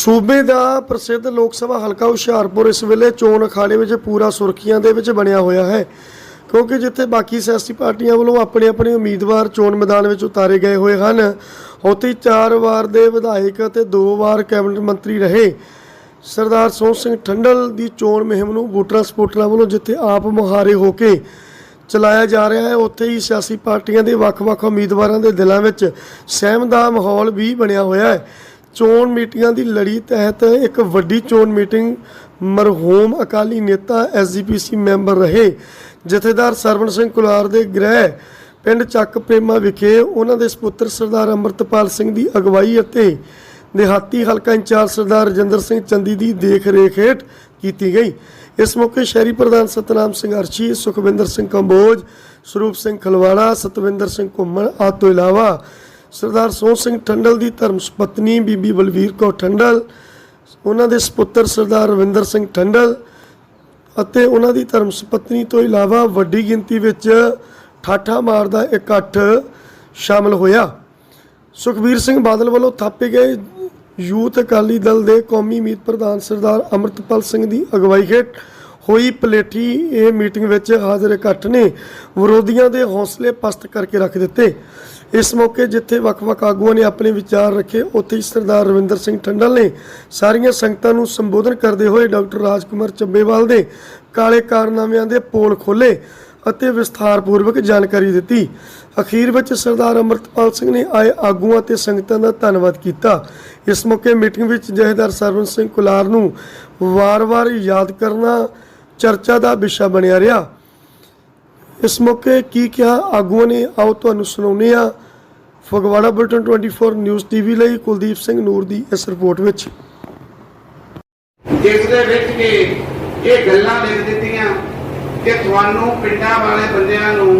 ਸੂਬੇ ਦਾ ਪ੍ਰਸਿੱਧ ਲੋਕ ਸਭਾ ਹਲਕਾ ਹੁਸ਼ਿਆਰਪੁਰ ਇਸ ਵੇਲੇ ਚੋਣ ਅਖਾੜੇ ਵਿੱਚ ਪੂਰਾ ਸੁਰਖੀਆਂ ਦੇ ਵਿੱਚ ਬਣਿਆ ਹੋਇਆ ਹੈ। ਕਿਉਂਕਿ ਜਿੱਥੇ ਬਾਕੀ ਸਿਆਸੀ ਪਾਰਟੀਆਂ ਵੱਲੋਂ ਆਪਣੇ ਆਪਣੇ ਉਮੀਦਵਾਰ ਚੋਣ ਮੈਦਾਨ ਵਿੱਚ ਉਤਾਰੇ ਗਏ ਹੋਏ ਹਨ, ਉੱਥੇ ਹੀ ਚਾਰ ਵਾਰ ਦੇ ਵਿਧਾਇਕ ਅਤੇ ਦੋ ਵਾਰ ਕੈਬਨਿਟ ਮੰਤਰੀ ਰਹੇ। ਸਰਦਾਰ ਸੋਹਣ ਸਿੰਘ ਠੰਡਲ ਦੀ ਚੋਣ ਮੁਹਿੰਮ ਨੂੰ ਵੋਟਰਾਂ ਸਪੋਰਟਰਾਂ ਵੱਲੋਂ ਜਿੱਥੇ ਆਪ ਮੁਹਾਰੇ ਹੋ ਕੇ ਚਲਾਇਆ ਜਾ ਰਿਹਾ ਹੈ, ਉੱਥੇ ਹੀ ਸਿਆਸੀ ਪਾਰਟੀਆਂ ਦੇ ਵੱਖ-ਵੱਖ ਉਮੀਦਵਾਰਾਂ ਦੇ ਦਿਲਾਂ ਵਿੱਚ ਸਹਿਮ ਦਾ ਮਾਹੌਲ ਵੀ ਬਣਿਆ ਹੋਇਆ ਹੈ। ਚੋਣ ਮੀਟਿੰਗਾਂ ਦੀ ਲੜੀ ਤਹਿਤ ਇੱਕ ਵੱਡੀ ਚੋਣ ਮੀਟਿੰਗ ਮਰਹੂਮ ਅਕਾਲੀ ਨੇਤਾ ਐਸਜੀਪੀਸੀ ਮੈਂਬਰ ਰਹੇ। ਜਥੇਦਾਰ ਸਰਵਣ ਸਿੰਘ ਕੁਲਾਰ ਦੇ ਗ੍ਰਹਿ ਪਿੰਡ ਚੱਕ ਪ੍ਰੇਮਾ ਵਿਖੇ ਉਹਨਾਂ ਦੇ ਸੁਪੁੱਤਰ ਸਰਦਾਰ ਅੰਮ੍ਰਿਤਪਾਲ ਸਿੰਘ ਦੀ ਅਗਵਾਈ ਅਤੇ ਦਿਹਾਤੀ ਹਲਕਾ ਇੰਚਾਰਜ ਸਰਦਾਰ ਰਜਿੰਦਰ ਸਿੰਘ ਚੰਦੀ ਦੀ ਦੇਖ ਰੇਖ ਹੇਠ ਕੀਤੀ ਗਈ। ਇਸ ਮੌਕੇ ਸ਼ਹਿਰੀ ਪ੍ਰਧਾਨ ਸਤਨਾਮ ਸਿੰਘ ਅਰਸ਼ੀ, ਸੁਖਵਿੰਦਰ ਸਿੰਘ ਕੰਬੋਜ, ਸਰੂਪ ਸਿੰਘ ਖਲਵਾੜਾ, ਸਤਵਿੰਦਰ ਸਿੰਘ ਘੁੰਮਣ ਆਦਿ ਤੋਂ ਇਲਾਵਾ ਸਰਦਾਰ ਸੋਹਣ ਸਿੰਘ ਠੰਡਲ ਦੀ ਧਰਮ ਸੁਪਤਨੀ ਬੀਬੀ ਬਲਵੀਰ ਕੌਰ ਠੰਡਲ, ਉਹਨਾਂ ਦੇ ਸੁਪੁੱਤਰ ਸਰਦਾਰ ਰਵਿੰਦਰ ਸਿੰਘ ਠੰਡਲ ਅਤੇ ਉਹਨਾਂ ਦੀ ਧਰਮ ਸੁਪਤਨੀ ਤੋਂ ਇਲਾਵਾ ਵੱਡੀ ਗਿਣਤੀ ਵਿੱਚ ਠਾਠਾ ਮਾਰਦਾ ਇਕੱਠ ਸ਼ਾਮਲ ਹੋਇਆ। ਸੁਖਬੀਰ ਸਿੰਘ ਬਾਦਲ ਵੱਲੋਂ ਥਾਪੇ ਗਏ ਯੂਥ ਅਕਾਲੀ ਦਲ ਦੇ ਕੌਮੀ ਮੀਤ ਪ੍ਰਧਾਨ ਸਰਦਾਰ ਅਮਰਤਪਾਲ ਸਿੰਘ ਦੀ ਅਗਵਾਈ ਹੇਠ ਹੋਈ ਪਲੇਠੀ। ਇਹ ਮੀਟਿੰਗ ਵਿੱਚ ਹਾਜ਼ਰ ਇਕੱਠ ਨੇ ਵਿਰੋਧੀਆਂ ਦੇ ਹੌਸਲੇ ਪਸਤ ਕਰਕੇ ਰੱਖ ਦਿੱਤੇ। ਇਸ ਮੌਕੇ ਜਿੱਥੇ ਵੱਖ-ਵੱਖ ਆਗੂਆਂ ਨੇ ਆਪਣੇ ਵਿਚਾਰ ਰੱਖੇ, ਉੱਥੇ ਹੀ ਸਰਦਾਰ ਰਵਿੰਦਰ ਸਿੰਘ ਠੰਡਲ ਨੇ ਸਾਰੀਆਂ ਸੰਗਤਾਂ ਨੂੰ ਸੰਬੋਧਨ ਕਰਦੇ ਹੋਏ ਡਾਕਟਰ ਰਾਜਕੁਮਾਰ ਚੱਬੇਵਾਲ ਦੇ ਕਾਲੇ ਕਾਰਨਾਮਿਆਂ ਦੇ ਪੋਲ ਖੋਲੇ ਅਤੇ ਵਿਸਥਾਰਪੂਰਵਕ ਜਾਣਕਾਰੀ ਦਿੱਤੀ। ਅਖੀਰ ਵਿੱਚ ਸਰਦਾਰ ਅਮਰਤਪਾਲ ਸਿੰਘ ਨੇ ਆਏ ਆਗੂਆਂ ਅਤੇ ਸੰਗਤਾਂ ਦਾ ਧੰਨਵਾਦ ਕੀਤਾ। ਇਸ ਮੌਕੇ ਮੀਟਿੰਗ ਵਿੱਚ ਜਥੇਦਾਰ ਸਰਵਨ ਸਿੰਘ ਕੁਲਾਰ ਨੂੰ ਵਾਰ-ਵਾਰ ਯਾਦ ਕਰਨਾ ਚਰਚਾ ਦਾ ਵਿਸ਼ਾ ਬਣਿਆ ਰਿਹਾ। ਇਸ ਮੌਕੇ ਕੀ ਕਿਹਾ ਆਗੂਆਂ ਨੇ? ਆਓ ਤੁਹਾਨੂੰ ਸੁਣਾਉਂਦੇ ਆ ਫਗਵਾੜਾ ਬੁਲਟਨ 24 ਨਿਊਜ਼ ਟੀਵੀ ਲਈ ਕੁਲਦੀਪ ਸਿੰਘ ਨੂਰ ਦੀ ਇਸ ਰਿਪੋਰਟ ਵਿੱਚ। ਜਿਸ ਦੇ ਵਿੱਚ ਕਿ ਇਹ ਗੱਲਾਂ ਲਿਖ ਦਿੱਤੀਆਂ ਕਿ ਤੁਹਾਨੂੰ ਪਿੰਡਾਂ ਵਾਲੇ ਬੰਦਿਆਂ ਨੂੰ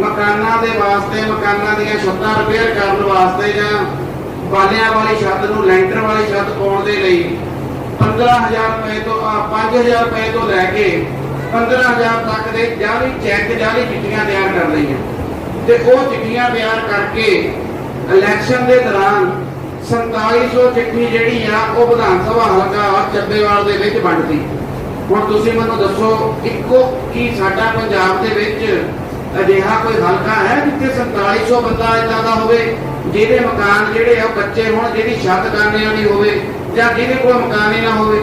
ਮਕਾਨਾਂ ਦੇ ਵਾਸਤੇ, ਮਕਾਨਾਂ ਦੀਆਂ ਛੱਤਾਂ ਰਿਪੇਅਰ ਕਰਨ ਵਾਸਤੇ ਜਾਂ ਬਾਲਿਆਂ ਵਾਲੀ ਛੱਤ ਨੂੰ ਲੈਂਟਰ ਵਾਲੀ ਛੱਤ ਪਾਉਣ ਦੇ ਲਈ 15000 ਰੁਪਏ ਤੋਂ ਆ 5000 ਰੁਪਏ ਤੋਂ ਲੈ ਕੇ 15000 ਤੱਕ ਦੇ ਜਾਲੀ ਚੈੱਕ ਜਾਲੀ ਚਿੱਠੀਆਂ ਤਿਆਰ ਕਰ ਲਈਆਂ ਤੇ ਉਹ ਚਿੱਠੀਆਂ ਤਿਆਰ ਕਰਕੇ ਇਲੈਕਸ਼ਨ ਦੇ ਦੌਰਾਨ 4700 ਚਿੱਠੀ ਜਿਹੜੀ ਆ, ਉਹ ਵਿਧਾਨ ਸਭਾ ਹਲਕਾ ਚੱਬੇਵਾਲ ਦੇ ਵਿੱਚ ਵੰਡਤੀ। ਹੁਣ ਤੁਸੀਂ ਮੈਨੂੰ ਦੱਸੋ, ਇੱਕੋ ਕੀ ਸਾਡਾ ਪੰਜਾਬ ਦੇ ਵਿੱਚ ਅਜਿਹਾ ਕੋਈ ਹਲਕਾ ਹੈ ਜਿੱਥੇ 4700 ਬੰਦਾ ਇਦਾਂ ਦਾ ਹੋਵੇ, ਜਿਹਦੇ ਮਕਾਨ ਜਿਹੜੇ ਆ ਬੱਚੇ ਕੱਚੇ ਹੋਣ, ਜਿਹਦੀ ਛੱਤ ਕਰਨੇ ਵਾਲੀ ਹੋਵੇ ਜਾਂ ਜਿਹਦੇ ਕੋਲ ਮਕਾਨ ਹੀ ਨਾ ਹੋਵੇ?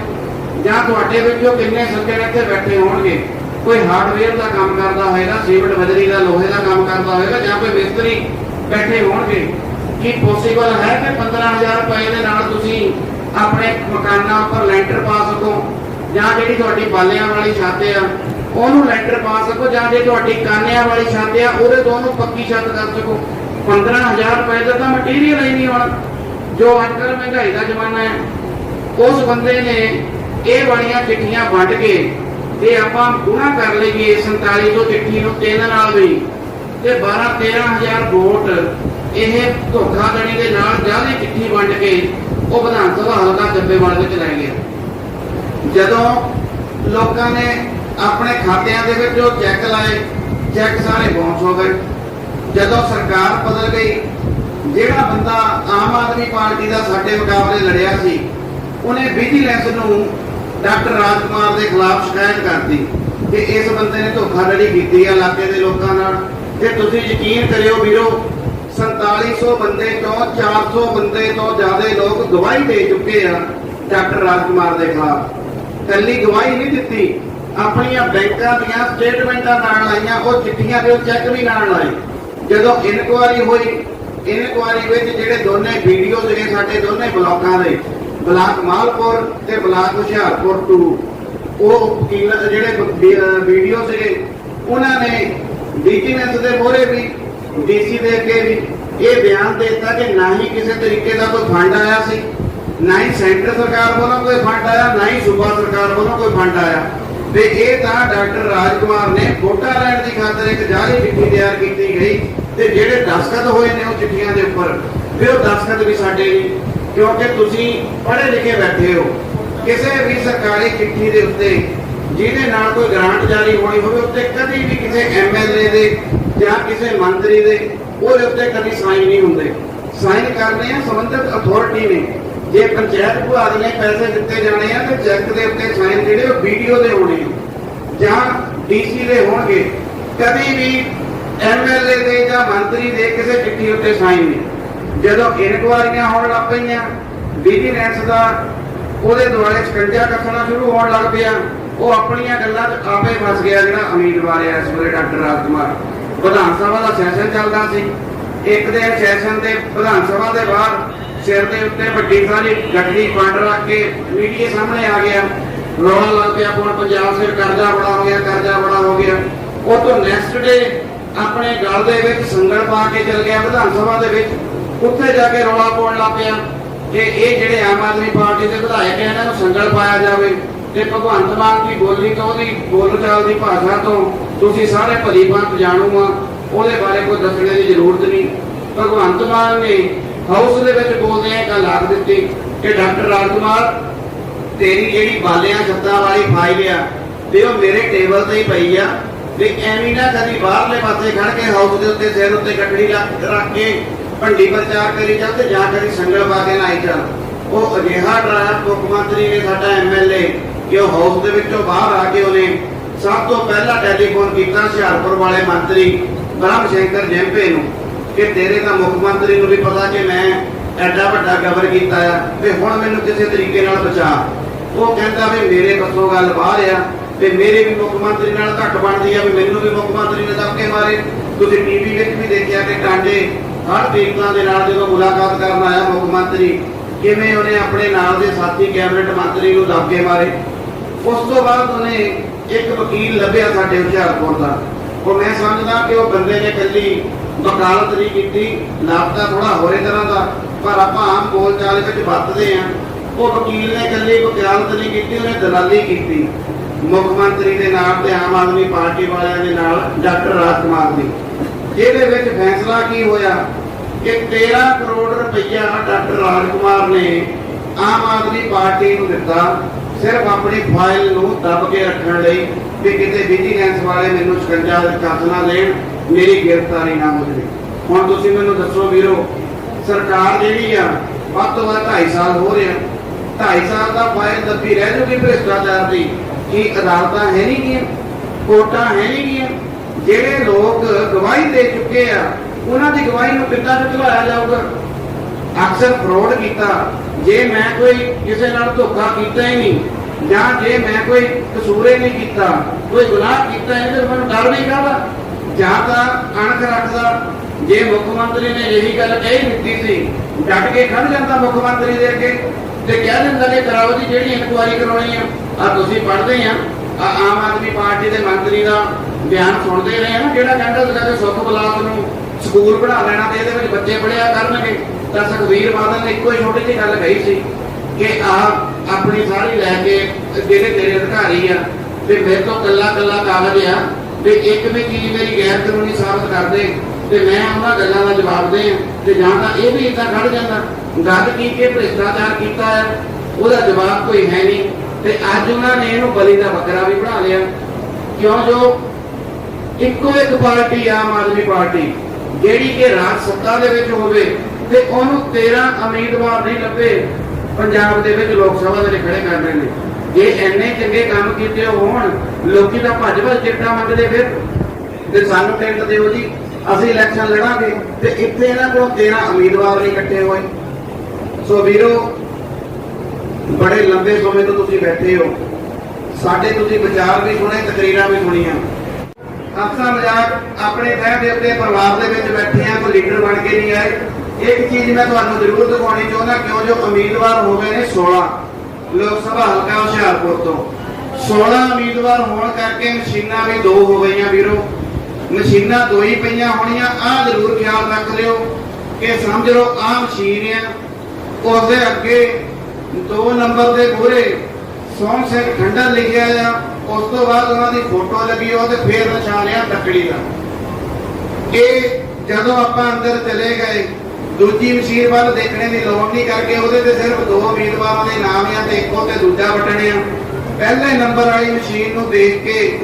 ਜਾਂ ਤੁਹਾਡੇ ਵਿੱਚੋਂ ਕਿੰਨੇ ਸੱਜਣ ਇੱਥੇ ਬੈਠੇ ਹੋਣਗੇ? ਕੋਈ ਹਾਰਡਵੇਅਰ ਦਾ ਕੰਮ ਕਰਦਾ ਹੋਏਗਾ, ਸੀਮਿੰਟ ਬਜਰੀ ਦਾ, ਲੋਹੇ ਦਾ ਕੰਮ ਕਰਦਾ ਹੋਏਗਾ ਜਾਂ ਕੋਈ ਮਿਸਤਰੀ ਬੈਠੇ ਹੋਣਗੇ? ਕੀ ਪੋਸੀਬਲ ਹੈ ਕਿ 15000 ਰੁਪਏ ਦੇ ਨਾਲ ਤੁਸੀਂ ਆਪਣੇ ਮਕਾਨਾਂ ਉੱਪਰ ਲੈਂਟਰ ਪਾ ਸਕੋ? ਜਾਂ ਜਿਹੜੀ ਤੁਹਾਡੀ ਬਾਲਿਆਂ ਵਾਲੀ ਛੱਤ ਆ, ਉਹਨੂੰ ਲੈਂਟਰ ਪਾ ਸਕੋ, ਜਾਂ ਜੇ ਤੁਹਾਡੀ ਕਾਨਿਆਂ ਵਾਲੀ ਛੱਤ ਆ, ਉਹਦੇ ਤੋਂ ਉਹਨੂੰ ਪੱਕੀ ਛੱਤ ਕਰ ਸਕੋ? 15000 ਰੁਪਏ ਦਾ ਤਾਂ ਮਟੀਰੀਅਲ ਹੀ ਨਹੀਂ ਹੋਣਾ। ਜੋ ਅੱਜ ਕੱਲ੍ਹ ਮਹਿੰਗਾਈ ਦਾ ਜ਼ਮਾਨਾ ਹੈ, ਉਸ ਬੰਦੇ ਨੇ ਇਹ ਵਾਲੀਆਂ ਚਿੱਠੀਆਂ ਵੰਡ ਕੇ ਤੇ ਆਪਾਂ ਗੁਣਾ ਕਰ ਲਈਏ 4700 ਚਿੱਠੀ ਨੂੰ ਤਿੰਨ ਨਾਲ ਵੀ। ਤੇ 12 13000 ਵੋਟ ਇਹ ਧੋਖਾਧੜੀ ਦੇ ਨਾਲ ਜਾਲੀ ਚਿੱਠੀ ਵੰਡ ਕੇ ਉਹ ਵਿਧਾਨ ਸਭਾ ਹਲਕਾ ਚੱਬੇਵਾਲ ਵਿੱਚ ਲੈ ਗਿਆ ਜਦੋਂ ਲੋਕਾਂ ਨੇ ਆਪਣੇ ਖਾਤਿਆਂ ਦੇ ਵਿੱਚ ਉਹ ਚੈੱਕ ਲਾਏ, ਚੈੱਕ ਸਾਰੇ ਬਾਉਂਸ ਹੋ ਗਏ। ਜਦੋਂ ਸਰਕਾਰ ਬਦਲ ਗਈ, ਜਿਹੜਾ ਬੰਦਾ ਆਮ ਆਦਮੀ ਪਾਰਟੀ ਦਾ ਸਾਡੇ ਮੁਕਾਬਲੇ ਲੜਿਆ ਸੀ, ਉਹਨੇ ਵਿਜੀਲੈਂਸ ਨੂੰ ਡਾਕਟਰ ਰਾਜਕੁਮਾਰ ਦੇ ਖਿਲਾਫ ਸ਼ਿਕਾਇਤ ਕਰਤੀ ਕਿ ਇਸ ਬੰਦੇ ਨੇ ਧੋਖਾਧੜੀ ਕੀਤੀ ਆ ਇਲਾਕੇ ਦੇ ਲੋਕਾਂ ਨਾਲ। ਜੇ ਤੁਸੀਂ ਯਕੀਨ ਕਰਿਓ ਵੀਰੋ 4700 ਬੰਦੇ ਤੋਂ 400 ਬੰਦੇ ਤੋਂ ਜ਼ਿਆਦਾ ਲੋਕ ਗਵਾਹੀ ਦੇ ਚੁੱਕੇ ਆ ਡਾਕਟਰ ਰਾਜਕੁਮਾਰ ਦੇ ਖਿਲਾਫ। ਕੱਲੀ ਗਵਾਹੀ ਨਹੀਂ ਦਿੱਤੀ, ਆਪਣੀਆਂ ਬੈਂਕਾਂ ਦੀਆਂ ਸਟੇਟਮੈਂਟਾਂ ਨਾਲ ਲਾਈਆਂ, ਉਹ ਚਿੱਠੀਆਂ ਦੇ ਚੈੱਕ ਵੀ ਨਾਲ ਲਾਏ। ਜਦੋਂ ਇਨਕੁਆਰੀ ਹੋਈ, ਇਨਕੁਆਰੀ ਵਿੱਚ ਜਿਹੜੇ ਦੋਨੇ ਵੀਡੀਓ ਜਿਹੜੇ ਸਾਡੇ ਦੋਨੇ ਬਲਾਕਾਂ ਦੇ ਬਲਾਕ ਮਾਲਪੁਰ ਤੇ ਬਲਾਕ ਹੁਸ਼ਿਆਰਪੁਰ ਟੂ ਉਹ ਵਕੀਲ, ਜਿਹੜੇ ਵੀਡੀਓ ਸੀਗੇ, ਉਹਨਾਂ ਨੇ ਵਿਜੀਲੈਂਸ ਦੇ ਮੋਹਰੇ ਵੀ, ਡੀਸੀ ਦੇ ਅੱਗੇ ਵੀ ਇਹ ਬਿਆਨ ਦਿੱਤਾ ਕਿ ਨਾ ਹੀ ਕਿਸੇ ਤਰੀਕੇ ਦਾ ਕੋਈ ਫੰਡ ਆਇਆ ਸੀ, ਨਾ ਹੀ ਸੈਂਟਰ ਸਰਕਾਰ ਵੱਲੋਂ ਕੋਈ ਫੰਡ ਆਇਆ, ਨਾ ਹੀ ਸੂਬਾ ਸਰਕਾਰ ਵੱਲੋਂ ਕੋਈ ਫੰਡ ਆਇਆ। ਤੇ ਇਹ ਤਾਂ ਡਾਕਟਰ ਰਾਜਕੁਮਾਰ ਨੇ ਵੋਟਾਂ ਲੈਣ ਦੀ ਖਾਤਰ ਇੱਕ ਜਾਲੀ ਚਿੱਠੀ ਤਿਆਰ ਕੀਤੀ ਗਈ ਤੇ ਜਿਹੜੇ ਦਸਖਤ ਹੋਏ ਨੇ ਉਹ ਚਿੱਠੀਆਂ ਦੇ ਉੱਪਰ, ਫਿਰ ਉਹ ਦਸਖਤ ਵੀ ਸਾਡੇ ਨਹੀਂ ਕਿਉਂਕਿ ਤੁਸੀਂ ਪੜ੍ਹੇ ਲਿਖੇ ਬੈਠੇ ਹੋ। ਕਿਸੇ ਵੀ ਸਰਕਾਰੀ ਚਿੱਠੀ ਦੇ ਉੱਤੇ ਜਿਹਦੇ ਨਾਲ ਕੋਈ ਗ੍ਰਾਂਟ ਜਾਰੀ ਹੋਣੀ ਹੋਵੇ, ਉੱਤੇ ਕਦੀ ਵੀ ਕਿਸੇ ਐਮਐਲਏ ਦੇ ਜਾਂ ਕਿਸੇ ਮੰਤਰੀ ਦੇ ਉਹਦੇ ਉੱਤੇ ਕਦੀ ਸਾਈਨ ਨਹੀਂ ਹੁੰਦੇ। ਸਾਈਨ ਕਰਨੇ ਆ, ਸੰਬੰਧਿਤ ਅਥਾਰਟੀ ਨੇ। ਜੇ ਪੰਚਾਇਤ ਵਿਭਾਗ ਨੇ ਪੈਸੇ ਦਿੱਤੇ ਜਾਣੇ ਆ, ਤੇ ਚੈੱਕ ਦੇ ਉੱਤੇ ਸਾਈਨ ਜਿਹੜੇ ਉਹ ਵੀਡੀਓ ਦੇ ਹੋਣੇ ਆ, ਜਾਂ ਡੀਸੀ ਦੇ ਹੋਣਗੇ। ਕਦੀ ਵੀ ਐਮਐਲਏ ਦੇ ਜਾਂ ਮੰਤਰੀ ਦੇ ਕਿਸੇ ਚਿੱਠੀ ਉੱਤੇ ਸਾਈਨ ਨਹੀਂ। ਜਦੋਂ ਇਨਕੁਆਰੀਆਂ ਹੋਣ ਲੱਗ ਪਈਆਂ ਵਿਜੀਲੈਂਸ ਦਾ ਉਹਦੇ ਦੁਆਲੇ ਸਕੰਜਾ ਕੱਸਣਾ ਸ਼ੁਰੂ ਹੋਣ ਲੱਗ ਪਿਆ, ਉਹ ਆਪਣੀਆਂ ਗੱਲਾਂ 'ਚ ਆਪੇ ਫਸ ਗਿਆ ਜਿਹੜਾ ਉਮੀਦਵਾਰ ਹੈ ਇਸ ਵੇਲੇ ਡਾਕਟਰ ਰਾਜਕੁਮਾਰ ਵਿਧਾਨ ਸਭਾ ਦਾ ਸੈਸ਼ਨ ਚੱਲਦਾ ਸੀ। ਇੱਕ ਦਿਨ ਸੈਸ਼ਨ ਦੇ ਵਿਧਾਨ ਸਭਾ ਦੇ ਬਾਹਰ ਸਿਰ ਦੇ ਉੱਤੇ ਵੱਡੀ ਸਾਰੀ ਗੱਡੀ ਪੰਡ ਰੱਖ ਕੇ ਮੀਡੀਆ ਸਾਹਮਣੇ ਆ ਗਿਆ। ਰੌਲਾ ਲੱਗ ਪਿਆ ਕੋਣ ਪੰਜਾਬ ਸਿਰ ਕਰਜ਼ਾ ਬੜਾ ਹੋ ਗਿਆ, ਕਰਜ਼ਾ ਬੜਾ ਹੋ ਗਿਆ। ਉਹ ਤੋਂ ਨੈਕਸਟ ਡੇ ਆਪਣੇ ਗਲ ਦੇ ਵਿੱਚ ਸੰਗਲ ਪਾ ਕੇ ਚਲ ਗਿਆ ਵਿਧਾਨ ਸਭਾ ਦੇ ਵਿੱਚ। ਉੱਥੇ ਜਾ ਕੇ ਰੌਲਾ ਪਾਉਣ ਲੱਗ ਪਿਆ। ਕਿ ਇਹ ਜਿਹੜੇ ਆਮ ਆਦਮੀ ਪਾਰਟੀ ਦੇ ਵਿਧਾਇਕ ਇਹਨਾਂ ਨੂੰ ਸੰਗਲ ਪਾਇਆ ਜਾਵੇ। ਤੇ ਭਗਵੰਤ ਮਾਨ ਦੀ ਬੋਲੀ ਤੋਂ, ਉਹਦੀ ਬੋਲਚਾਲ ਦੀ ਭਾਸ਼ਾ ਤੋਂ ਤੁਸੀਂ ਸਾਰੇ ਭਲੀ ਭਾਂਤ ਜਾਣੂ ਆ। ਉਹਦੇ ਬਾਰੇ ਕੋਈ ਦੱਸਣੇ ਦੀ ਜ਼ਰੂਰਤ ਨਹੀਂ। ਭਗਵੰਤ ਮਾਨ ਨੇ ਹਾਊਸ ਦੇ ਵਿੱਚ ਬੋਲਦੇ ਆ ਗੱਲ ਆਖ ਦਿੱਤੀ ਕਿ ਡਾਕਟਰ ਰਾਜਕੁਮਾਰ, ਤੇਰੀ ਜਿਹੜੀ ਬਾਲਿਆਂ ਛੱਤਾਂ ਵਾਲੀ ਫਾਈਲ ਆ ਤੇ ਉਹ ਮੇਰੇ ਟੇਬਲ ਤੇ ਹੀ ਪਈ ਆ। ਤੇ ਐਵੇਂ ਨਾ ਕਦੀ ਬਾਹਰਲੇ ਪਾਸੇ ਖੜ ਕੇ ਹਾਊਸ ਦੇ ਉੱਤੇ ਸਿਰ ਉੱਤੇ ਗੱਠੜੀ ਰੱਖ ਰੱਖ ਕੇ ਭੰਡੀ ਪ੍ਰਚਾਰ ਕਰੀ ਜਾ ਤੇ ਜਾਂ ਕਦੀ ਸੰਗਲ ਪਾ ਕੇ ਚੱਲ ਉਹ ਅਜਿਹਾ ਡਰਾਇਆ ਮੁੱਖ ਮੰਤਰੀ ਨੇ, ਸਾਡਾ ਐਮਐਲਏ ਕਿ ਉਹ ਹਾਊਸ ਦੇ ਵਿੱਚੋਂ ਬਾਹਰ ਆ ਕੇ ਉਹਨੇ ਸਭ ਤੋਂ ਪਹਿਲਾਂ ਟੈਲੀਫੋਨ ਕੀਤਾ ਹੁਸ਼ਿਆਰਪੁਰ ਵਾਲੇ ਮੰਤਰੀ ਬ੍ਰਹਮ ਸ਼ੰਕਰ ਜੈਂਪੇ ਨੂੰ, ਕਿ ਤੇਰੇ ਤਾਂ ਮੁੱਖ ਮੰਤਰੀ ਨੂੰ ਵੀ ਪਤਾ ਕਿ ਮੈਂ ਐਡਾ ਵੱਡਾ ਕਵਰ ਕੀਤਾ ਆ ਤੇ ਹੁਣ ਮੈਨੂੰ ਕਿਸੇ ਤਰੀਕੇ ਨਾਲ ਬਚਾ। ਉਹ ਕਹਿੰਦਾ ਵੀ ਮੇਰੇ ਵੱਲੋਂ ਗੱਲ ਬਾਹਰ ਆ ਤੇ ਮੇਰੇ ਵੀ ਮੁੱਖ ਮੰਤਰੀ ਨਾਲ ਘੱਟ ਬਣਦੀ ਆ, ਵੀ ਮੈਨੂੰ ਵੀ ਮੁੱਖ ਮੰਤਰੀ ਨੇ ਧੱਕੇ ਮਾਰੇ। ਤੁਸੀਂ ਟੀਵੀ ਵਿੱਚ ਵੀ ਦੇਖਿਆ ਕਿ ਟਾਂਡੇ ਹਰ ਤੀਰਥਾਂ ਦੇ ਨਾਲ ਜਦੋਂ ਮੁਲਾਕਾਤ ਕਰਨ ਆਇਆ ਮੁੱਖ ਮੰਤਰੀ, ਕਿਵੇਂ ਉਹਨੇ ਆਪਣੇ ਨਾਲ ਦੇ ਸਾਥੀ ਕੈਬਨਿਟ ਮੰਤਰੀ ਨੂੰ ਧੱਕੇ ਮਾਰੇ? ਉਸ ਤੋਂ ਬਾਅਦ ਉਹਨੇ ਇੱਕ ਵਕੀਲ ਲੱਭਿਆ ਸਾਡੇ ਹੁਸ਼ਿਆਰਪੁਰ ਦਾ। ਉਹ ਮੈਂ ਸਮਝਦਾ ਕਿ ਉਹ ਬੰਦੇ ਨੇ ਕੱਲੀ ਵਕਾਲਤ ਨਹੀਂ ਕੀਤੀ, ਲਾਪਤਾ ਥੋੜਾ ਹੋਰੇ ਤਰ੍ਹਾਂ ਦਾ, ਪਰ ਆਪਾਂ ਆਮ ਬੋਲਚਾਲ ਵਿੱਚ ਵਰਤਦੇ ਆ ਉਹ ਵਕੀਲ ਨੇ ਕੱਲੀ ਵਕਾਲਤ ਨਹੀਂ ਕੀਤੀ, ਉਹਨੇ ਦਲਾਲੀ ਕੀਤੀ। ਮੁੱਖ ਮੰਤਰੀ ਦੇ ਨਾਲ ਤੇ ਆਮ ਆਦਮੀ ਪਾਰਟੀ ਵਾਲਿਆਂ ਦੇ ਨਾਲ ਡਾਕਟਰ ਰਾਜ ਕੁਮਾਰ ਦੀ। ਇਹਦੇ ਵਿੱਚ ਫੈਸਲਾ ਕੀ ਹੋਇਆ? ਕਿ 13 ਕਰੋੜ ਰੁਪਈਆ ਡਾਕਟਰ ਰਾਜਕੁਮਾਰ ਨੇ ਆਮ ਆਦਮੀ ਪਾਰਟੀ ਨੂੰ ਦਿੱਤਾ, ਸਿਰਫ ਆਪਣੀ ਫਾਈਲ ਨੂੰ ਦੱਬ ਕੇ ਰੱਖਣ ਲਈ ਕਿ ਕਿਤੇ ਵਿਜੀਲੈਂਸ ਵਾਲੇ ਮੈਨੂੰ ਸ਼ਿਕੰਜਾ ਦੇ ਕੱਸ ਮੇਰੀ ਗ੍ਰਿਫਤਾਰੀ ਨਾ ਹੋ ਜਾਵੇ। ਹੁਣ ਤੁਸੀਂ ਮੈਨੂੰ ਦੱਸੋ ਵੀਰੋ, ਸਰਕਾਰ ਜਿਹੜੀ ਆ, ਵੱਧ ਤੋਂ ਵੱਧ 2.5 ਸਾਲ ਹੋ ਰਿਹਾ 2.5 ਸਾਲ ਦਾ ਫਾਈਲ ਦੱਬੀ ਰਹਿ ਜੂਗੀ ਭ੍ਰਿਸ਼ਟਾਚਾਰ ਦੀ। ਕੀ ਅਦਾਲਤਾਂ ਹੈ ਨਹੀਂ ਗੀਆਂ? ਕੋਰਟਾਂ ਹੈ ਨਹੀਂ ਗੀਆਂ? ਜਿਹੜੇ ਲੋਕ ਗਵਾਹੀ ਦੇ ਚੁੱਕੇ ਆ, ਉਹਨਾਂ ਦੀ ਗਵਾਹੀ ਨੂੰ ਕਿੱਦਾਂ ਚੁਕਾਇਆ ਜਾਊਗਾ। ਅਕਸਰ ਫਰੋਡ ਕੀਤਾ। ਜੇ ਮੈਂ ਕੋਈ ਕਿਸੇ ਨਾਲ ਧੋਖਾ ਕੀਤਾ ਹੀ ਨਹੀਂ, ਜਾਂ ਜੇ ਮੈਂ ਕੋਈ ਕਸੂਰੇ ਨਹੀਂ ਕੀਤਾ, ਕੋਈ ਗੁਨਾਹ ਕੀਤਾ ਹੈ ਤੇ ਮੈਨੂੰ ਡਰ ਨਹੀਂ ਕਾਹਦਾ? ਜਾਂ ਤਾਂ ਅਣਖ ਰੱਖਦਾ। ਜੇ ਮੁੱਖ ਮੰਤਰੀ ਨੇ ਇਹੀ ਗੱਲ ਕਹੀ ਦਿੱਤੀ ਸੀ, ਡਟ ਕੇ ਖੜ ਜਾਂਦਾ ਮੁੱਖ ਮੰਤਰੀ ਦੇ ਅੱਗੇ ਤੇ ਕਹਿ ਦਿੰਦਾ ਕਿ ਕਰਾਓ ਜੀ ਜਿਹੜੀ ਇਨਕੁਆਇਰੀ ਕਰਾਉਣੀ ਆ ਆ ਤੁਸੀਂ ਪੜ੍ਹਦੇ ਆ ਆ ਆਮ ਆਦਮੀ ਪਾਰਟੀ ਦੇ ਮੰਤਰੀ ਦਾ ਬਿਆਨ ਸੁਣਦੇ ਰਹੇ ਨਾ, ਜਿਹੜਾ ਕਹਿੰਦਾ ਸੀਗਾ ਕਿ ਸੁੱਖ ਬਲਾਕ ਨੂੰ ਸਕੂਲ ਪੜ੍ਹਾ ਲੈਣਾ ਤੇ ਇਹਦੇ ਵਿੱਚ ਬੱਚੇ ਪੜ੍ਹਿਆ ਕਰਨਗੇ, ਤਾਂ ਸੁਖਵੀਰ ਬਾਦਲ ਨੇ ਇੱਕੋ ਹੀ ਛੋਟੀ ਜਿਹੀ ਗੱਲ ਕਹੀ ਸੀ ਕਿ ਆ ਆਪਣੀ ਸਾਰੀ ਲੈ ਕੇ ਜਿਹੜੇ ਤੇਰੇ ਅਧਿਕਾਰੀ ਆ, ਤੇ ਮੇਰੇ ਤੋਂ ਕੱਲਾ ਕੱਲਾ ਕਾਗਜ਼ ਆ, ਤੇ ਇੱਕ ਵੀ ਚੀਜ਼ ਮੇਰੀ ਗੈਰ ਕਾਨੂੰਨੀ ਸਾਬਤ ਕਰ ਦੇ ਤੇ ਮੈਂ ਉਹਨਾਂ ਗੱਲਾਂ ਦਾ ਜਵਾਬ ਦੇ ਤੇ ਜਾਂ ਤਾਂ ਇਹ ਵੀ ਇਦਾਂ ਖੜ ਜਾਂਦਾ। ਗੱਲ ਕੀ ਕਿ ਭ੍ਰਿਸ਼ਟਾਚਾਰ ਕੀਤਾ ਹੈ, ਉਹਦਾ ਜਵਾਬ ਕੋਈ ਹੈ ਨਹੀਂ, ਤੇ ਅੱਜ ਉਹਨਾਂ ਨੇ ਇਹਨੂੰ ਬਲੀ ਦਾ ਬੱਕਰਾ ਵੀ ਬਣਾ ਲਿਆ। ਕਿਉਂ ਜੋ ਇੱਕੋ ਇੱਕ ਪਾਰਟੀ, ਆਮ ਆਦਮੀ ਪਾਰਟੀ, ਜਿਹੜੀ ਕਿ ਰਾਜ ਸੱਤਾ ਦੇ ਵਿੱਚ ਹੋਵੇ ਤੇ ਉਹਨੂੰ 13 ਉਮੀਦਵਾਰ ਨਹੀਂ ਲੱਭੇ, ਪੰਜਾਬ ਦੇ ਵਿੱਚ ਲੋਕ ਸਭਾ ਦੇ ਖੜੇ ਕਰ ਨੇ ਜੇ ਇੰਨੇ ਚੰਗੇ ਕੰਮ ਕੀਤੇ ਹੋਣ, ਲੋਕੀ ਤਾਂ ਭੱਜ ਭੱਜ ਟਿਕਟਾਂ ਮੰਗਦੇ ਫਿਰ। ਤੇ ਸਾਨੂੰ ਟਿਕਟ ਦਿਓ ਜੀ, ਅਸੀਂ ਇਲੈਕਸ਼ਨ ਲੜਾਂਗੇ ਤੇ ਇੱਥੇ ਇਹਨਾਂ ਕੋਲ 13 ਉਮੀਦਵਾਰ ਨਹੀਂ ਇਕੱਠੇ ਹੋਏ। ਸੋ ਵੀਰੋ, ਬੜੇ ਲੰਬੇ ਸਮੇਂ ਤੋਂ ਤੁਸੀਂ ਬੈਠੇ ਹੋ। ਸਾਡੇ ਤੁਸੀਂ ਵਿਚਾਰ ਵੀ ਸੁਣੇ, ਤਕਰੀਰਾਂ ਵੀ ਸੁਣੀਆਂ। ਅਫਸਰ ਮਜ਼ਾਕ ਆਪਣੇ ਤਹਿ ਦੇ ਉੱਤੇ ਪਰਿਵਾਰ ਦੇ ਵਿੱਚ ਬੈਠੇ ਆ, ਕੋਈ ਲੀਡਰ ਬਣ ਕੇ ਨਹੀਂ ਆਏ। ਇੱਕ ਚੀਜ਼ ਮੈਂ ਤੁਹਾਨੂੰ ਜ਼ਰੂਰ ਦਿਖਾਉਣੀ ਚਾਹੁੰਦਾ, ਕਿਉਂ ਜੋ ਉਮੀਦਵਾਰ ਹੋ ਗਏ ਨੇ 16 ਲੋਕ ਸਭਾ ਹਲਕਾ ਹੁਸ਼ਿਆਰਪੁਰ ਤੋਂ। 16 ਉਮੀਦਵਾਰ ਹੋਣ ਕਰਕੇ ਮਸ਼ੀਨਾਂ ਵੀ ਦੋ ਹੋ ਗਈਆਂ ਵੀਰੋ। ਮਸ਼ੀਨਾਂ ਦੋ ਹੀ ਪਈਆਂ ਹੋਣੀਆਂ, ਆਹ ਜ਼ਰੂਰ ਖਿਆਲ ਰੱਖ ਲਿਓ ਕਿ ਸਮਝ ਲਓ, ਆਹ ਮਸ਼ੀਨ ਆ। ਉਸ ਦੇ ਅੱਗੇ ਦੋ ਨੰਬਰ ਦੇ ਮੂਹਰੇ ਸੋਹਣ ਸਿੰਘ ਖੰਡਰ ਲਿਖਿਆ ਆ। ਉਸ ਤੋਂ ਬਾਅਦ ਉਹਨਾਂ ਦੀ ਫੋਟੋ ਲੱਗੀ, ਉਹ ਤੇ ਫੇਰ ਨਿਸ਼ਾਨ ਆ ਤੱਕੜੀ ਦਾ। ਇਹ ਜਦੋਂ ਆਪਾਂ ਅੰਦਰ ਚਲੇ ਗਏ, ਦੂਜੀ ਮਸ਼ੀਨ ਵੱਲ ਦੇਖਣੇ ਦੀ ਲੋੜ ਨਹੀਂ ਕਰਕੇ ਉਹਦੇ ਤੇ ਸਿਰਫ ਦੋ ਉਮੀਦਵਾਰਾਂ ਦੇ ਨਾਮ ਆ ਤੇ ਇੱਕੋ ਤੇ ਦੂਜਾ ਬਟਨ ਆ। ਪਹਿਲੇ ਨੰਬਰ ਵਾਲੀ ਮਸ਼ੀਨ ਨੂੰ ਦੇਖ ਕੇ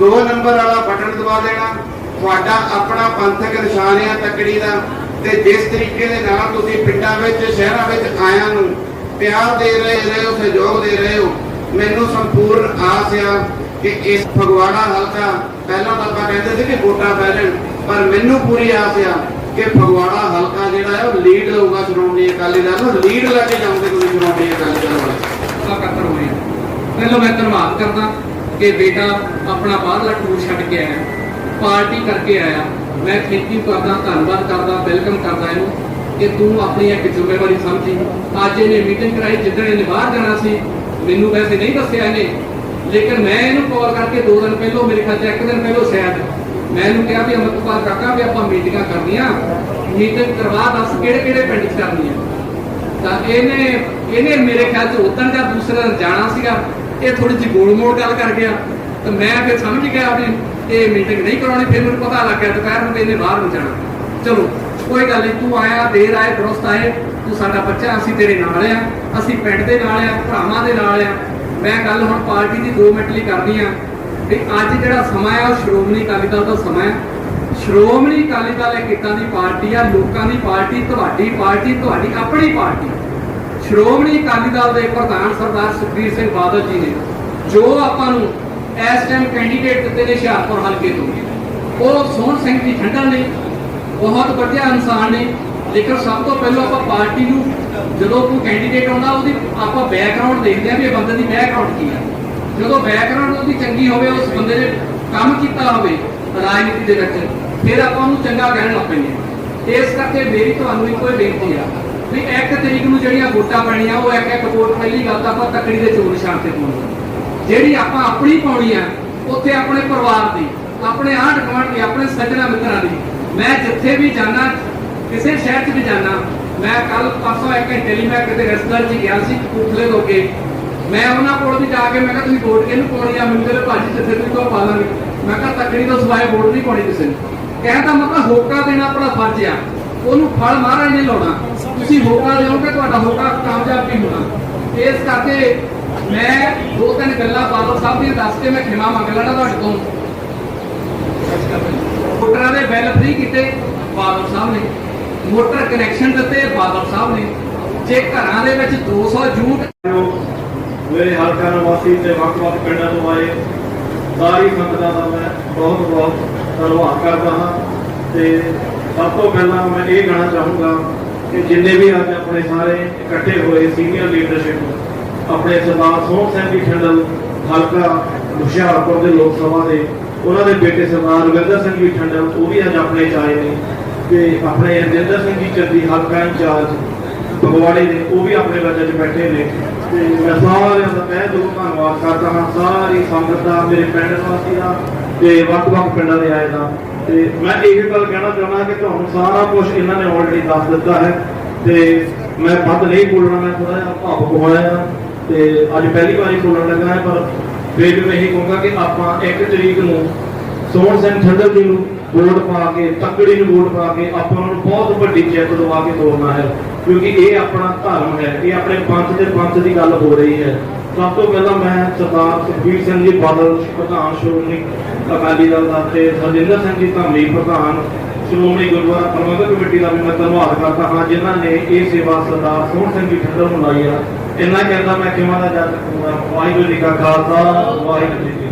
ਦੋ ਨੰਬਰ ਵਾਲਾ ਬਟਨ ਦਬਾ ਦੇਣਾ, ਤੁਹਾਡਾ ਆਪਣਾ ਪੰਥਕ ਨਿਸ਼ਾਨ ਆ ਤੱਕੜੀ ਦਾ। ਤੇ ਜਿਸ ਤਰੀਕੇ ਦੇ ਨਾਲ ਤੁਸੀਂ ਪਿੰਡਾਂ ਵਿੱਚ, ਸ਼ਹਿਰਾਂ ਵਿੱਚ ਆਇਆਂ ਨੂੰ ਪਿਆਰ ਦੇ ਰਹੇ ਹੋ ਸਹਿਯੋਗ ਦੇ ਰਹੇ ਹੋ ਮੈਨੂੰ ਸੰਪੂਰਨ ਆਸ ਆ ਕਿ ਇਸ ਫਗਵਾੜਾ ਹਲਕਾ ਪਹਿਲਾਂ ਤਾਂ ਆਪਾਂ ਕਹਿੰਦੇ ਸੀ ਕਿ ਵੋਟਾਂ ਪੈ ਜਾਣ, ਪਰ ਮੈਨੂੰ ਪੂਰੀ ਆਸ ਆ ਕਿ ਫਗਵਾੜਾ ਹਲਕਾ ਜਿਹੜਾ ਹੈ ਉਹ ਲੀਡ ਲਊਗਾ ਸ਼੍ਰੋਮਣੀ ਅਕਾਲੀ ਦਲ ਨੂੰ ਲੀਡ ਲੈ ਕੇ ਜਾਊਗੇ ਤੁਸੀਂ ਸ਼੍ਰੋਮਣੀ ਅਕਾਲੀ ਦਲ ਵਾਲੇ। ਇਕੱਤਰ ਹੋਏ ਪਹਿਲਾਂ ਮੈਂ ਧੰਨਵਾਦ ਕਰਦਾ ਕਿ ਬੇਟਾ ਆਪਣਾ ਬਾਹਰਲਾ ਟੂਰ ਛੱਡ ਕੇ ਆਇਆ, ਪਾਰਟੀ ਕਰਕੇ ਆਇਆ। ਮੈਂ ਥੈਂਕ ਯੂ ਕਰਦਾ ਧੰਨਵਾਦ ਕਰਦਾ ਵੈਲਕਮ ਕਰਦਾ ਇਹਨੂੰ ਕਿ ਤੂੰ ਆਪਣੀ ਇੱਕ ਜ਼ਿੰਮੇਵਾਰੀ ਸਮਝੀ। ਅੱਜ ਇਹਨੇ ਮੀਟਿੰਗ ਕਰਾਈ, ਜਿੱਦਣ ਇਹਨੇ ਬਾਹਰ ਜਾਣਾ ਸੀ ਮੈਨੂੰ ਵੈਸੇ ਨਹੀਂ ਦੱਸਿਆ ਇਹਨੇ। ਲੇਕਿਨ ਮੈਂ ਇਹਨੂੰ ਕਾਲ ਕਰਕੇ ਦੋ ਦਿਨ ਪਹਿਲਾਂ, ਮੇਰੇ ਖਿਆਲ 'ਚ ਇੱਕ ਦਿਨ ਪਹਿਲਾਂ ਸ਼ਾਇਦ ਮੈਂ ਇਹਨੂੰ ਕਿਹਾ ਵੀ ਅਮਰਪਾਲ ਕਾਕਾ, ਵੀ ਆਪਾਂ ਮੀਟਿੰਗਾਂ ਕਰਨੀਆਂ। ਮੀਟਿੰਗ ਕਰਵਾ ਦੱਸ ਕਿਹੜੇ ਕਿਹੜੇ ਪਿੰਡ 'ਚ ਕਰਨੀਆਂ। ਤਾਂ ਇਹਨੇ ਇਹਨੇ ਮੇਰੇ ਖਿਆਲ ਚ ਉਦੋਂ ਜਾਂ ਦੂਸਰੇ ਦਿਨ ਜਾਣਾ ਸੀਗਾ। ਇਹ ਥੋੜੀ ਜਿਹੀ ਗੋਲ ਮੋੜ ਗੱਲ ਕਰ ਗਿਆ। ਤਾਂ ਮੈਂ ਫਿਰ ਸਮਝ ਗਿਆ ਵੀ ਇਹ ਮੀਟਿੰਗ ਨਹੀਂ ਕਰਾਉਣੀ, ਫਿਰ ਮੈਨੂੰ ਪਤਾ ਲੱਗ ਗਿਆ ਦੁਪਹਿਰ ਨੂੰ ਵੀ ਇਹਨੇ ਬਾਹਰ ਨੂੰ ਜਾਣਾ। ਚਲੋ, ਕੋਈ ਗੱਲ ਨਹੀਂ, ਤੂੰ ਆਇਆ, ਦੇਰ ਆਏ ਦਰੁਸਤ ਆਏ। ਤੂੰ ਸਾਡਾ ਬੱਚਾ, ਅਸੀਂ ਤੇਰੇ ਨਾਲ ਆ, ਅਸੀਂ ਪਿੰਡ ਦੇ ਨਾਲ ਆ, ਭਰਾਵਾਂ ਦੇ ਨਾਲ ਆ। ਮੈਂ ਗੱਲ ਹੁਣ ਪਾਰਟੀ ਦੀ 2 ਮਿੰਟ ਲਈ ਕਰਨੀ ਆ ਵੀ ਅੱਜ ਜਿਹੜਾ ਸਮਾਂ ਆ, ਉਹ ਸ਼੍ਰੋਮਣੀ ਅਕਾਲੀ ਦਲ ਦਾ ਸਮਾਂ ਹੈ ਸ਼੍ਰੋਮਣੀ ਅਕਾਲੀ ਦਲ ਇੱਕ ਇਦਾਂ ਦੀ ਪਾਰਟੀ ਆ, ਲੋਕਾਂ ਦੀ ਪਾਰਟੀ, ਤੁਹਾਡੀ ਪਾਰਟੀ, ਤੁਹਾਡੀ ਆਪਣੀ ਪਾਰਟੀ। ਸ਼੍ਰੋਮਣੀ ਅਕਾਲੀ ਦਲ ਦੇ ਪ੍ਰਧਾਨ ਸਰਦਾਰ ਸੁਖਬੀਰ ਸਿੰਘ ਬਾਦਲ ਜੀ ਨੇ ਜੋ ਆਪਾਂ ਨੂੰ ਇਸ ਟਾਈਮ ਕੈਂਡੀਡੇਟ ਦਿੱਤੇ ਨੇ ਹੁਸ਼ਿਆਰਪੁਰ ਹਲਕੇ ਤੋਂ। ਉਹ ਸੋਹਣ ਸਿੰਘ ਜੀ ਠੰਡਾ ਨੇ, ਬਹੁਤ ਵਧੀਆ ਇਨਸਾਨ ਨੇ। ਲੇਕਿਨ ਸਭ ਤੋਂ ਪਹਿਲਾਂ ਆਪਾਂ ਪਾਰਟੀ ਨੂੰ ਜਦੋਂ ਕੋਈ ਕੈਂਡੀਡੇਟ ਆਉਂਦਾ, ਉਹਦੀ ਆਪਾਂ ਬੈਕਗ੍ਰਾਉਂਡ ਦੇਖਦੇ ਆ ਵੀ ਇਹ ਬੰਦੇ ਦੀ ਬੈਕਗ੍ਰਾਉਂਡ ਕੀ ਆ ਜਦੋਂ ਬੈਕਗ੍ਰਾਉਂਡ ਉਹਦੀ ਚੰਗੀ ਹੋਵੇ, ਉਸ ਬੰਦੇ ਨੇ ਕੰਮ ਕੀਤਾ ਹੋਵੇ ਰਾਜਨੀਤੀ ਦੇ ਵਿੱਚ, ਫਿਰ ਆਪਾਂ ਉਹਨੂੰ ਚੰਗਾ ਕਹਿਣ ਲੱਗ ਪੈਂਦੇ ਹਾਂ। ਇਸ ਕਰਕੇ ਮੇਰੀ ਤੁਹਾਨੂੰ ਇੱਕੋ ਹੀ ਬੇਨਤੀ ਆ ਵੀ ਇੱਕ ਤਰੀਕ ਨੂੰ ਜਿਹੜੀਆਂ ਵੋਟਾਂ ਪੈਣੀਆਂ, ਉਹ ਇੱਕ ਇੱਕ ਵੋਟ ਪਹਿਲੀ ਗੱਲ ਤਾਂ ਆਪਾਂ ਤੱਕੜੀ ਦੇ ਚੋਣ ਨਿਸ਼ਾਨ ਤੇ ਪਾਉਣੀ ਜਿਹੜੀ ਆਪਾਂ ਆਪਣੀ ਪਾਉਣੀ ਆ, ਉੱਥੇ ਆਪਣੇ ਪਰਿਵਾਰ ਦੀ, ਆਪਣੇ ਆਂਢ ਗੁਆਂਢ ਦੀ, ਆਪਣੇ ਸੱਜਣਾ ਮਿੱਤਰਾਂ ਦੀ, ਮੈਂ ਜਿੱਥੇ ਵੀ ਜਾਣਾ ਕਿਸੇ ਸ਼ਹਿਰ 'ਚ ਵੀ ਜਾਣਾ ਮੈਂ ਕੱਲ ਪਰਸੋਂ ਇੱਕ ਘੰਟੇ ਲਈ ਮੈਂ ਕਿਤੇ ਰਿਸ਼ਤੇਦਾਰ 'ਚ ਗਿਆ ਸੀ, ਕਪੂਰਥਲੇ ਤੋਂ ਮੈਂ ਉਹਨਾਂ ਕੋਲ ਵੀ ਜਾ ਕੇ, ਮੈਂ ਕਿਹਾ, ਤੁਸੀਂ ਵੋਟ ਕਿਹਨੂੰ ਪਾਉਣੀ ਆ? ਮੈਨੂੰ ਕਹਿੰਦੇ, ਭਾਜੀ, ਜਿੱਥੇ ਤੁਸੀਂ ਕਹੋ ਪਾ ਲਾਂਗੇ। ਮੈਂ ਕਿਹਾ, ਤੱਕੜੀ ਤੋਂ ਸਿਵਾਏ ਵੋਟ ਨਹੀਂ ਪਾਉਣੀ ਕਿਸੇ ਨੂੰ। ਕਹਿਣ ਦਾ ਮਤਲਬ ਹੋਕਾ ਦੇਣਾ ਆਪਣਾ ਫਰਜ਼ ਆ। ਉਹਨੂੰ ਫਲ ਮਹਾਰਾਜ ਨੇ ਲਾਉਣਾ। ਤੁਸੀਂ ਹੋਕਾ ਦਿਓਗੇ, ਤੁਹਾਡਾ ਹੋਕਾ ਕਾਮਯਾਬ ਵੀ ਹੋਣਾ। ਇਸ ਕਰਕੇ ਮੈਂ ਦੋ ਤਿੰਨ ਗੱਲਾਂ ਬਾਦਲ ਸਾਹਿਬ ਦੀਆਂ ਦੱਸ ਕੇ ਮੈਂ ਖਿਮਾ ਮੰਗ ਲੈਣਾ ਤੁਹਾਡੇ ਤੋਂ। ਵੋਟਰਾਂ ਦੇ ਬਿੱਲ ਫ੍ਰੀ ਕੀਤੇ ਬਾਦਲ ਸਾਹਿਬ ਨੇ। ਮੋਟਰ ਕਨੈਕਸ਼ਨ ਦਿੱਤੇ, ਬਾਦਲ ਸਾਹਿਬ ਨੇ। ਜੇ ਘਰਾਂ ਦੇ ਵਿੱਚ 200 ਯੂਨਿਟ ਮੇਰੇ ਹਲਕਾ ਨਿਵਾਸੀ ਤੇ ਵੱਖ-ਵੱਖ ਪਿੰਡਾਂ ਤੋਂ ਆਏ। ਸਾਰੀ ਸੰਗਤਾਂ ਦਾ ਮੈਂ ਬਹੁਤ ਬਹੁਤ ਧੰਨਵਾਦ ਕਰਦਾ ਹਾਂ। ਤੇ ਸਭ ਤੋਂ ਪਹਿਲਾਂ ਮੈਂ ਇਹ ਕਹਿਣਾ ਚਾਹੂੰਗਾ ਕਿ ਜਿੰਨੇ ਵੀ ਅੱਜ ਆਪਣੇ ਸਾਰੇ ਇਕੱਠੇ ਹੋਏ ਸੀਨੀਅਰ ਲੀਡਰਸ਼ਿਪ ਆਪਣੇ ਸਰਦਾਰ ਸੋਹਣ ਸਿੰਘ ਜੀ ਠੰਡਲ ਹਲਕਾ ਹੁਸ਼ਿਆਰਪੁਰ ਦੇ ਲੋਕ ਸਭਾ ਦੇ, ਉਹਨਾਂ ਦੇ ਬੇਟੇ ਸਰਦਾਰ ਰਵਿੰਦਰ ਸਿੰਘ ਜੀ ਠੰਡਲ ਉਹ ਵੀ ਅੱਜ ਆਪਣੇ ਚ ਆਏ ਨੇ। ਤੇ ਆਪਣੇ ਰਜਿੰਦਰ ਸਿੰਘ ਜੀ ਚੱਦੀ ਹਲਕਾ ਇੰਚਾਰਜ ਫਗਵਾੜੇ ਦੇ, ਉਹ ਵੀ ਆਪਣੇ ਬੱਚੇ 'ਚ ਬੈਠੇ ਨੇ। ਤੇ ਮੈਂ ਸਾਰਿਆਂ ਦਾ ਤਹਿ ਦੋ ਧੰਨਵਾਦ ਕਰਦਾ ਹਾਂ, ਸਾਰੀ ਸੰਗਤ ਦਾ, ਮੇਰੇ ਪਿੰਡ ਵਾਸੀ ਦਾ ਤੇ ਵੱਖ-ਵੱਖ ਪਿੰਡਾਂ ਦੇ ਆਏ ਦਾ। ਤੇ ਮੈਂ ਇਹ ਗੱਲ ਕਹਿਣਾ ਚਾਹੁੰਦਾ ਕਿ ਤੁਹਾਨੂੰ ਸਾਰਾ ਕੁਝ ਇਹਨਾਂ ਨੇ ਆਲਰੇਡੀ ਦੱਸ ਦਿੱਤਾ ਹੈ। ਤੇ ਮੈਂ ਵੱਧ ਨਹੀਂ ਬੋਲਣਾ, ਮੈਂ ਥੋੜਾ ਜਿਹਾ ਭਾਵੁਕ ਹੋਇਆ ਤੇ ਅੱਜ ਪਹਿਲੀ ਵਾਰੀ ਬੋਲਣ ਲੱਗਾ ਹੈ, ਪਰ ਫਿਰ ਵੀ ਮੈਂ ਇਹ ਕਹੂੰਗਾ ਕਿ ਆਪਾਂ 1 ਤਰੀਕ ਨੂੰ ਸੋਹਣ ਸਿੰਘ ਠੰਡਰ ਜੀ ਨੂੰ ਵੋਟ ਪਾ ਕੇ, ਤਕੜੀ ਨੂੰ ਵੋਟ ਪਾ ਕੇ, ਆਪਾਂ ਨੂੰ ਬਹੁਤ ਵੱਡੀ ਜਿੱਤ ਦਵਾ ਕੇ ਤੋਰਨਾ ਹੈ। ਕਿਉਂਕਿ ਇਹ ਆਪਣਾ ਧਰਮ ਹੈ, ਇਹ ਆਪਣੇ ਪੰਥ ਤੇ ਪੰਥ ਦੀ ਗੱਲ ਹੋ ਰਹੀ ਹੈ। ਸਭ ਤੋਂ ਪਹਿਲਾਂ ਮੈਂ ਸਰਦਾਰ ਸੁਖਬੀਰ ਸਿੰਘ ਜੀ ਬਾਦਲ, ਪ੍ਰਧਾਨ ਸ਼੍ਰੋਮਣੀ ਅਕਾਲੀ ਦਲ ਦਾ ਤੇ ਹਰਜਿੰਦਰ ਸਿੰਘ ਜੀ ਧਾਮੀ, ਪ੍ਰਧਾਨ ਸ਼੍ਰੋਮਣੀ ਗੁਰਦੁਆਰਾ ਪ੍ਰਬੰਧਕ ਕਮੇਟੀ ਦਾ ਵੀ ਮੈਂ ਧੰਨਵਾਦ ਕਰਦਾ ਹਾਂ, ਜਿਨ੍ਹਾਂ ਨੇ ਇਹ ਸੇਵਾ ਸਰਦਾਰ ਸੋਹਣ ਸਿੰਘ ਜੀ ਠੰਡਰ ਨੂੰ ਲਾਈ ਆ। ਇੰਨਾ ਕਹਿੰਦਾ ਮੈਂ ਕਿਵੇਂ ਦਾ ਜੱਜ ਵਾਹਿਗੁਰੂ ਜੀ ਕਾ ਖਾਲਸਾ, ਵਾਹਿਗੁਰੂ ਜੀ